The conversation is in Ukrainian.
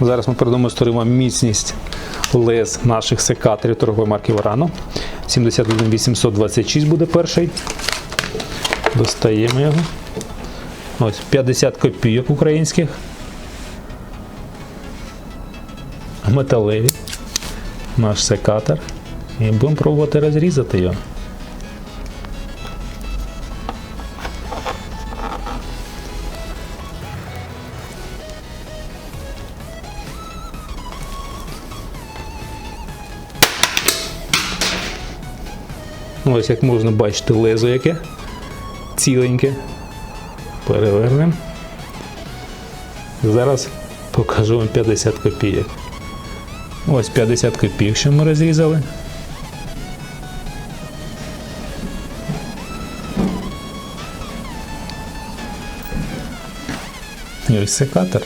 Зараз ми продемонструємо міцність лез наших секаторів торгової марки Варано. 71826 буде перший. Достаємо його. Ось 50 копійок українських. Металеві. Наш секатор. І будемо пробувати розрізати його. Ось як можна бачити лезо яке ціленьке. Перевернемо. Зараз покажу вам 50 копійок. Ось 50 копійок, що ми розрізали. І ось секатор.